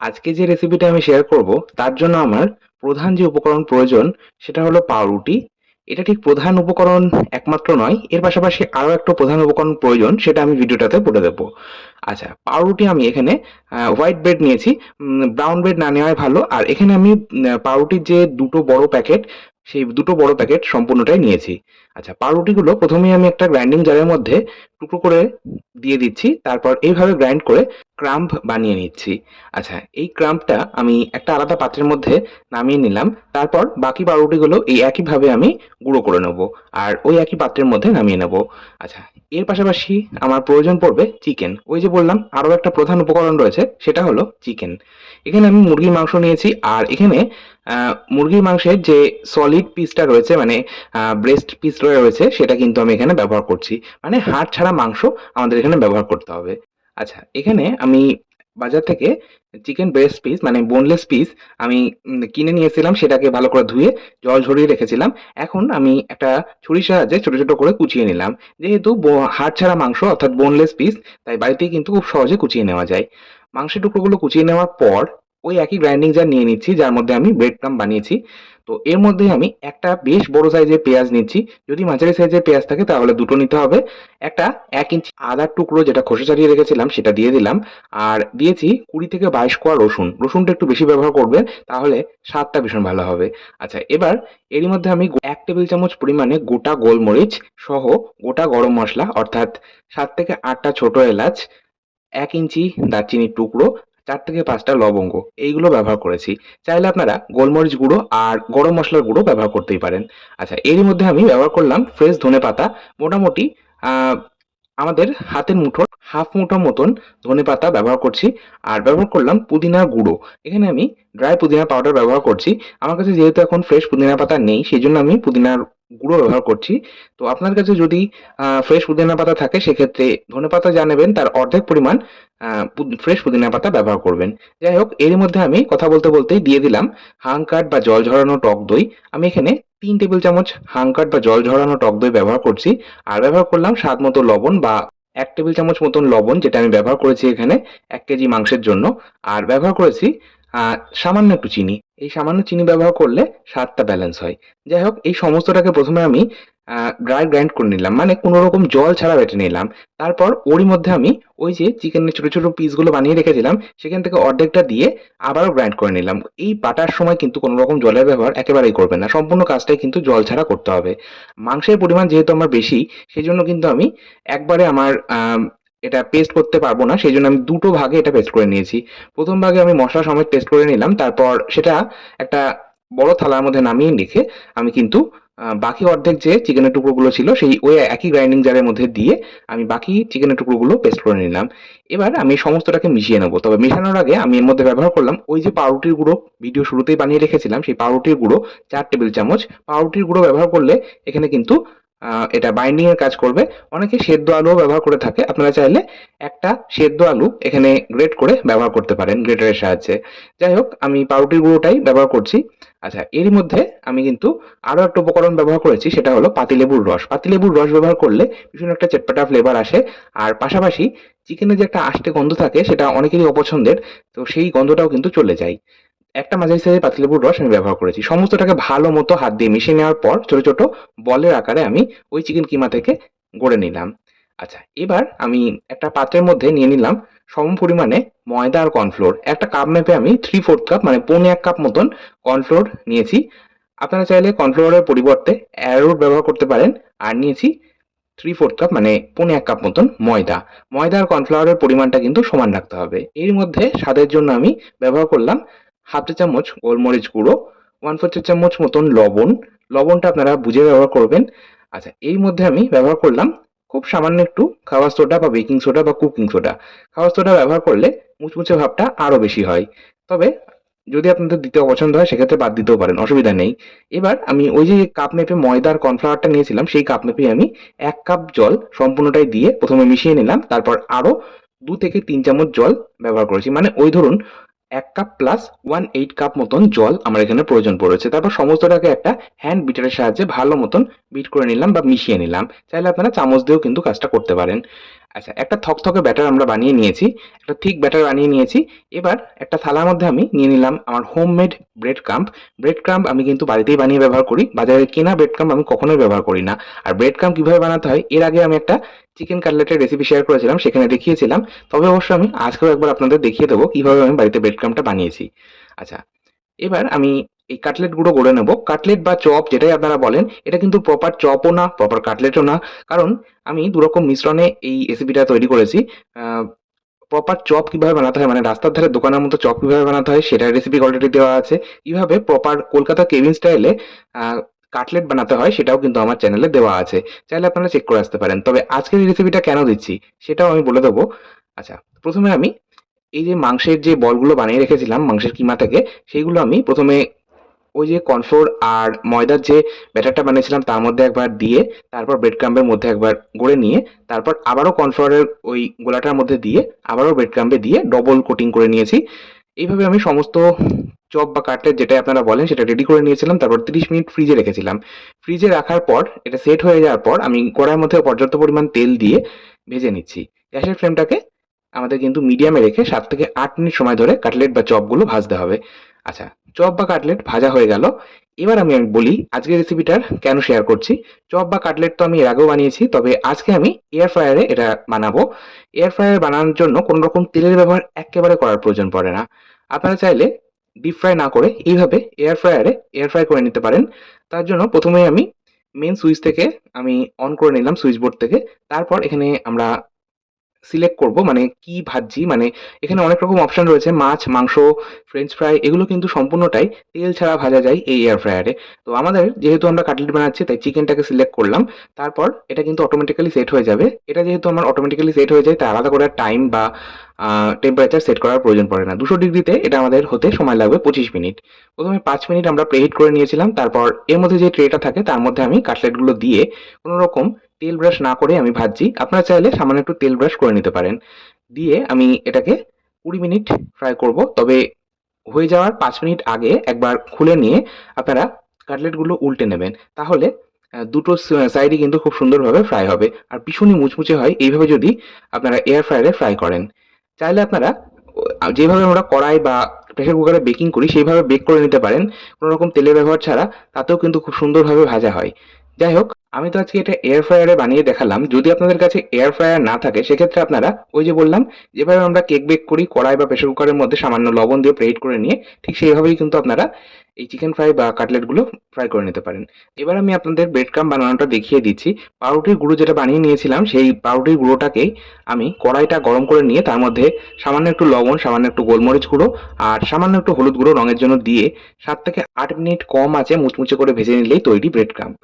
আজকে যে রেসিপিটা আমি শেয়ার করব, তার জন্য আমার প্রধান যে উপকরণ প্রয়োজন, সেটা হলো পাউরুটি। এটা ঠিক প্রধান উপকরণ একমাত্র নয়, এর পাশাপাশি আরও একটা প্রধান উপকরণ প্রয়োজন, সেটা আমি ভিডিওটাতে বলে দেবো। আচ্ছা পাউরুটি আমি এখানে হোয়াইট ব্রেড নিয়েছি। ব্রাউন ব্রেড না নেওয়াই ভালো। আর এখানে আমি পাউরুটির যে দুটো বড় প্যাকেট সেই দুটো বড় প্যাকেট সম্পূর্ণটাই নিয়েছি। আচ্ছা পাউরুটিগুলো প্রথমেই আমি একটা গ্রাইন্ডিং জারের মধ্যে টুকরো করে দিয়ে দিচ্ছি। তারপর এইভাবে গ্রাইন্ড করে ক্রাম্প বানিয়ে নিচ্ছি। আচ্ছা এই ক্রাম্পটা আমি একটা আলাদা পাত্রের মধ্যে নামিয়ে নিলাম। তারপর বাকি পাউরুটিগুলো এই একইভাবে আমি গুঁড়ো করে নেব আর ওই একই পাত্রের মধ্যে নামিয়ে নেব। আচ্ছা এর পাশাপাশি আমার প্রয়োজন পড়বে চিকেন ওই যে বললাম আরও একটা প্রধান উপকরণ রয়েছে, সেটা হলো চিকেন। এখানে আমি মুরগির মাংস নিয়েছি, আর এখানে মুরগির মাংসের যে সলিড পিসটা রয়েছে মানে ব্রেস্ট পিস রয়েছে, সেটা কিন্তু আমি এখানে ব্যবহার করছি। মানে হাড় ছাড়া মাংস আমাদের এখানে ব্যবহার করতে হবে। আচ্ছা এখানে আমি বাজার থেকে চিকেন ব্রেস্ট পিস মানে বোনলেস পিস আমি কিনে নিয়েছিলাম, সেটাকে ভালো করে ধুয়ে জল ঝরিয়ে রেখেছিলাম। এখন আমি একটা ছুরির সাহায্যে ছোট ছোট করে কুচিয়ে নিলাম। যেহেতু হাড় ছাড়া মাংস অর্থাৎ বোনলেস পিস তাই বাড়িতেই কিন্তু খুব সহজে কুচিয়ে নেওয়া যায়। মাংসের টুকরোগুলো কুচিয়ে নেওয়ার পর ওই একই গ্রাইন্ডিং জার নিয়ে নিচ্ছি, যার মধ্যে আমি ব্রেড ক্রাম বানিয়েছি। তো এর মধ্যে আমি একটা বেশ বড় সাইজের পেঁয়াজ নিচ্ছি। যদি মাঝারি সাইজের পেঁয়াজ থাকে তাহলে দুটো নিতে হবে। একটা এক ইঞ্চি আদার টুকরো যেটা খোসা ছাড়িয়ে রেখেছিলাম সেটা দিয়ে দিলাম। আর দিয়েছি কুড়ি থেকে বাইশ কোয়া রসুন। রসুনটা একটু বেশি ব্যবহার করবেন তাহলে স্বাদটা ভীষণ ভালো হবে। আচ্ছা এবার এরই মধ্যে আমি এক টেবিল চামচ পরিমাণে গোটা গোলমরিচ সহ গোটা গরম মশলা, অর্থাৎ সাত থেকে আটটা ছোট এলাচ, এক ইঞ্চি দারচিনির টুকরো চার থেকে পাঁচটা লবঙ্গ। এইগুলো ব্যবহার করেছি। চাইলে আপনারা গোলমরিচ গুঁড়ো আর গরম মশলার গুঁড়ো ব্যবহার করতেই পারেন। আচ্ছা এরই মধ্যে আমি ব্যবহার করলাম ফ্রেশ ধনে পাতা। মোটামুটি আমাদের হাতের মুঠোর হাফ মুঠো মতন ধনে পাতা ব্যবহার করছি। আর ব্যবহার করলাম পুদিনার গুঁড়ো। এখানে আমি ড্রাই পুদিনা পাউডার ব্যবহার করছি। আমার কাছে যেহেতু এখন ফ্রেশ পুদিনা পাতা নেই, সেই জন্য আমি পুদিনার গুঁড়ো ব্যবহার করছি। তো আপনার কাছে যদি ফ্রেশ পুদিনা পাতা থাকে, সেক্ষেত্রে ধনে পাতা যা নেবেন, তার অর্ধেক পরিমাণ ফ্রেশ পুদিনা পাতা ব্যবহার করবেন। যাই হোক এর মধ্যে আমি কথা বলতে বলতেই দিয়ে দিলাম হাংকাট বা জল ঝরানো টক দই। আমি এখানে তিন টেবিল চামচ হাংকাট বা জল ঝরানো টক দই ব্যবহার করছি। আর ব্যবহার করলাম স্বাদ মতো লবণ বা এক টেবিল চামচ মতন লবণ, যেটা আমি ব্যবহার করেছি এখানে এক কেজি মাংসের জন্য। আর ব্যবহার করেছি সামান্য একটু চিনি। এই সামান্য চিনি ব্যবহার করলে স্বাদটা ব্যালেন্স হয়। যাই হোক এই সমস্তটাকে প্রথমে আমি ড্রাই গ্রাইন্ড করে নিলাম। মানে কোনো রকম জল ছাড়া বেটে নিলাম। তারপর ওরই মধ্যে আমি ওই যে চিকেনের ছোটো ছোটো পিসগুলো বানিয়ে রেখেছিলাম সেখান থেকে অর্ধেকটা দিয়ে আবারও গ্রাইন্ড করে নিলাম। এই বাটার সময় কিন্তু কোনো রকম জলের ব্যবহার একেবারেই করবেন না। সম্পূর্ণ কাজটাই কিন্তু জল ছাড়া করতে হবে। মাংসের পরিমাণ যেহেতু আমার বেশি সেই জন্য কিন্তু আমি একবারে আমার আম, এটা পেস্ট করতে পারব না, সেই জন্য আমি দুটো ভাগে এটা পেস্ট করে নিয়েছি। প্রথম ভাগে আমি মশলা সমেত পেস্ট করে নিলাম, তারপর সেটা একটা বড় থালার মধ্যে নামিয়ে রেখে আমি কিন্তু বাকি অর্ধেক যে চিকেনের টুকরোগুলো ছিল, সেই ওই একই গ্রাইন্ডিং জারের মধ্যে দিয়ে আমি বাকি চিকেনের টুকরোগুলো পেস্ট করে নিলাম। এবার আমি সমস্তটাকে মিশিয়ে নেব। তবে মেশানোর আগে আমি এর মধ্যে ব্যবহার করলাম, ওই যে পাউরুটির গুঁড়ো ভিডিও শুরুতেই বানিয়ে রেখেছিলাম, সেই পাউরুটির গুঁড়ো চার টেবিল চামচ। পাউরুটির গুঁড়ো ব্যবহার করলে এখানে কিন্তু এটা বাইন্ডিং এর কাজ করবে। অনেকে সেদ্ধ আলুও ব্যবহার করে থাকে। আপনারা চাইলে একটা সেদ্ধ আলু এখানে গ্রেট করে ব্যবহার করতে পারেন গ্রেটারের সাহায্যে। যাই হোক, আমি পাউরুটির গুঁড়োটাই ব্যবহার করছি। আচ্ছা এরই মধ্যে আমি কিন্তু আরও একটা উপকরণ ব্যবহার করেছি, সেটা হলো পাতিলেবুর রস। পাতিলেবুর রস ব্যবহার করলে ভীষণ একটা চটপটা ফ্লেভার আসে। আর পাশাপাশি চিকেনের যে একটা আষ্টে গন্ধ থাকে, সেটা অনেকেরই অপছন্দের, তো সেই গন্ধটাও কিন্তু চলে যায়। একটা মাঝারি সাইজের পাতিলেবুর রস আমি ব্যবহার করেছি। সমস্তটাকে ভালো মতো হাত দিয়ে মিশিয়ে নেওয়ার পর ছোট ছোট বলের আকারে আমি ওই চিকেন কিমা থেকে গড়ে নিলাম। আচ্ছা এবার আমি একটা পাত্রের মধ্যে নিয়ে নিলাম সম পরিমাণে ময়দা আর কর্নফ্লোর একটা কাপ মেপে আমি থ্রি ফোর্থ কাপ মানে পৌনে এক কাপ মতন কর্নফ্লোর নিয়েছি। আপনারা চাইলে কর্নফ্লোরের পরিবর্তে অ্যারোট ব্যবহার করতে পারেন। আর নিয়েছি থ্রি ফোর্থ কাপ মানে পৌনে এক কাপ মতন ময়দা। ময়দা আর কর্নফ্লাওয়ারের পরিমাণটা কিন্তু সমান রাখতে হবে। এর মধ্যে স্বাদের জন্য আমি ব্যবহার করলাম হাফ চা চামচ গোলমরিচ গুঁড়ো ওয়ান ফোর চা চামচ মতন লবণ। লবণটা আপনারা বুঝে ব্যবহার করবেন। আচ্ছা এর মধ্যে আমি ব্যবহার করলাম খুব সামান্য একটু খাওয়ার সোডা বা বেকিং সোডা বা কুকিং সোডা খাওয়ার সোডা ব্যবহার করলে মুচমুচে ভাবটা আরও বেশি হয়। তবে যদি আপনাদের দিতে অপছন্দ হয়, সেক্ষেত্রে বাদ দিতেও পারেন, অসুবিধা নেই। এবার আমি ওই যে কাপ মেপে ময়দার কর্নফ্লাওয়ারটা নিয়েছিলাম, সেই কাপ মেপে আমি এক কাপ জল সম্পূর্ণটাই দিয়ে প্রথমে মিশিয়ে নিলাম। তারপর আরও দু থেকে তিন চামচ জল ব্যবহার করেছি। মানে ওই ধরুন এক cup plus one eight cup মতন জল আমার এখানে প্রয়োজন পড়েছে। তারপর সমস্তটাকে একটা হ্যান্ড বিটারের সাহায্যে ভালো মতন বিট করে নিলাম বা মিশিয়ে নিলাম। চাইলে আপনারা চামচ দিয়েও কিন্তু কাজটা করতে পারেন। আচ্ছা একটা থকথকে ব্যাটার আমরা বানিয়ে নিয়েছি, একটা থিক ব্যাটার বানিয়ে নিয়েছি। এবার একটা থালার মধ্যে আমি নিয়ে নিলাম আমার homemade bread crumb bread crumb আমি কিন্তু বাড়িতেই বানিয়ে ব্যবহার করি, বাজারে কেনা ব্রেড ক্রাম্প আমি কখনোই ব্যবহার করি না। আর ব্রেড ক্রাম্প কীভাবে বানাতে হয়, এর আগে আমি একটা চিকেন কাটলেটের রেসিপি শেয়ার করেছিলাম, সেখানে দেখিয়েছিলাম। তবে অবশ্য আমি আজকেও একবার আপনাদের দেখিয়ে দেবো কীভাবে আমি বাড়িতে ব্রেড ক্রাম্পটা বানিয়েছি। আচ্ছা এবার আমি এই কাটলেট গুঁড়ো গড়ে নেব। কাটলেট বা চপ যেটাই আপনারা বলেন, এটা কিন্তু প্রপার চপও না প্রপার কাটলেটও না। কারণ আমি দুরকম মিশ্রণে এই রেসিপিটা তৈরি করেছি। প্রপার চপ কীভাবে বানাতে হয় মানে রাস্তার ধারে দোকানের মতো চপ কীভাবে বানাতে হয়, সেটার রেসিপি অলরেডি দেওয়া আছে। কীভাবে প্রপার কলকাতা কেবিন স্টাইলে কাটলেট বানাতে হয়, সেটাও কিন্তু আমার চ্যানেলে দেওয়া আছে। চাইলে আপনারা চেক করে আসতে পারেন। তবে আজকের এই রেসিপিটা কেন দিচ্ছি, সেটাও আমি বলে দেবো। আচ্ছা প্রথমে আমি এই যে মাংসের যে বলগুলো বানিয়ে রেখেছিলাম, মাংসের কিমা থেকে, সেইগুলো আমি প্রথমে ওই যে কর্নফ্লোর আর ময়দার যে ব্যাটারটা বানিয়েছিলাম তার মধ্যে একবার দিয়ে তারপর ব্রেড ক্রাম্বের মধ্যে একবার গড়ে নিয়ে তারপর আবারও কর্নফ্লোরের ওই গোলাটার মধ্যে দিয়ে আবারও ব্রেড ক্রাম্বে দিয়ে ডবল কোটিং করে নিয়েছি। এইভাবে আমি সমস্ত চপ বা কাটলেট যেটা আপনারা বলেন সেটা রেডি করে নিয়েছিলাম, তারপর তিরিশ মিনিট ফ্রিজে রেখেছিলাম। ফ্রিজে রাখার পর, এটা সেট হয়ে যাওয়ার পর আমি কড়াইয়ের মধ্যে পর্যাপ্ত পরিমাণ তেল দিয়ে ভেজে নিচ্ছি। গ্যাসের ফ্লেমটাকে আমাদের কিন্তু মিডিয়ামে রেখে সাত থেকে আট মিনিট সময় ধরে কাটলেট বা চপগুলো ভাজতে হবে। আচ্ছা চপ বা কাটলেট ভাজা হয়ে গেল। এবার আমি বলি, আজকের রেসিপিটার কেন শেয়ার করছি। চপ বা কাটলেট তো আমি এর আগেও বানিয়েছি, তবে আজকে আমি এয়ার ফ্রায়ারে এটা বানাবো। এয়ার ফ্রায়ারে বানানোর জন্য কোনো রকম তেলের ব্যবহার একেবারে করার প্রয়োজন পড়ে না। আপনারা চাইলে ডিপ ফ্রাই না করে এইভাবে এয়ার ফ্রায়ারে এয়ার ফ্রাই করে নিতে পারেন। তার জন্য প্রথমে আমি মেন সুইচ থেকে আমি অন করে নিলাম সুইচ বোর্ড থেকে। তারপর এখানে আমরা সিলেক্ট করব মানে কি ভাজছি মানে এখানে অনেক রকম অপশন রয়েছে, মাছ, মাংস ফ্রেঞ্চ ফ্রাই এগুলো কিন্তু সম্পূর্ণটাই তেল ছাড়া ভাজা যায় এই এয়ার ফ্রায়ারে তো আমাদের যেহেতু আমরা কাটলেট বানাচ্ছি, তাই চিকেনটাকে সিলেক্ট করলাম, তারপর এটা কিন্তু অটোমেটিক্যালি সেট হয়ে যাবে। এটা যেহেতু আমার অটোমেটিক্যালি সেট হয়ে যায়, তাই আলাদা করে টাইম বা টেম্পারেচার সেট করার প্রয়োজন পড়ে না। দুশো ডিগ্রিতে এটা আমাদের হতে সময় লাগবে পঁচিশ মিনিট। প্রথমে পাঁচ মিনিট আমরা প্রেহিট করে নিয়েছিলাম, তারপর এর মধ্যে যে ট্রেটা থাকে, তার মধ্যে আমি কাটলেটগুলো দিয়ে কোনো রকম তেল ব্রাশ না করে আমি ভাজছি। আপনারা চাইলে সামান্য একটু তেল ব্রাশ করে নিতে পারেন। দিয়ে আমি এটাকে কুড়ি মিনিট ফ্রাই করব। তবে হয়ে যাওয়ার পাঁচ মিনিট আগে একবার খুলে নিয়ে আপনারা কাটলেটগুলো উল্টে নেবেন। তাহলে দুটো সাইডই কিন্তু খুব সুন্দরভাবে ফ্রাই হবে। আর ভীষণই মুচমুচে হয়। এইভাবে যদি আপনারা এয়ার ফ্রায়ারে ফ্রাই করেন। চাইলে আপনারা যেভাবে আমরা কড়াই বা প্রেশার কুকারে বেকিং করি, সেইভাবে বেক করে নিতে পারেন। কোনো রকম তেলের ব্যবহার ছাড়া তাতেও কিন্তু খুব সুন্দরভাবে ভাজা হয়। যাই হোক আমি তো আজকে এটা এয়ার ফ্রায়ারে বানিয়ে দেখালাম। যদি আপনাদের কাছে এয়ার ফ্রায়ার না থাকে, সেক্ষেত্রে আপনারা ওই যে বললাম, যেভাবে আমরা কেক বেক করি, কড়াই বা প্রেশার কুকারের মধ্যে সামান্য লবণ দিয়ে প্রেট করে নিয়ে, ঠিক সেইভাবেই কিন্তু আপনারা এই চিকেন ফ্রাই বা কাটলেটগুলো ফ্রাই করে নিতে পারেন। এবার আমি আপনাদের ব্রেড ক্রাম বানানোটা দেখিয়ে দিচ্ছি। পাউরুটির গুঁড়ো যেটা বানিয়ে নিয়েছিলাম, সেই পাউরুটির গুঁড়োটাকেই আমি কড়াইটা গরম করে নিয়ে, তার মধ্যে সামান্য একটু লবণ, সামান্য একটু গোলমরিচ গুঁড়ো আর সামান্য একটু হলুদ গুঁড়ো রঙের জন্য দিয়ে সাত থেকে আট মিনিট কম আছে মুচমুচে করে ভেজে নিলেই তৈরি ব্রেড ক্রাম্প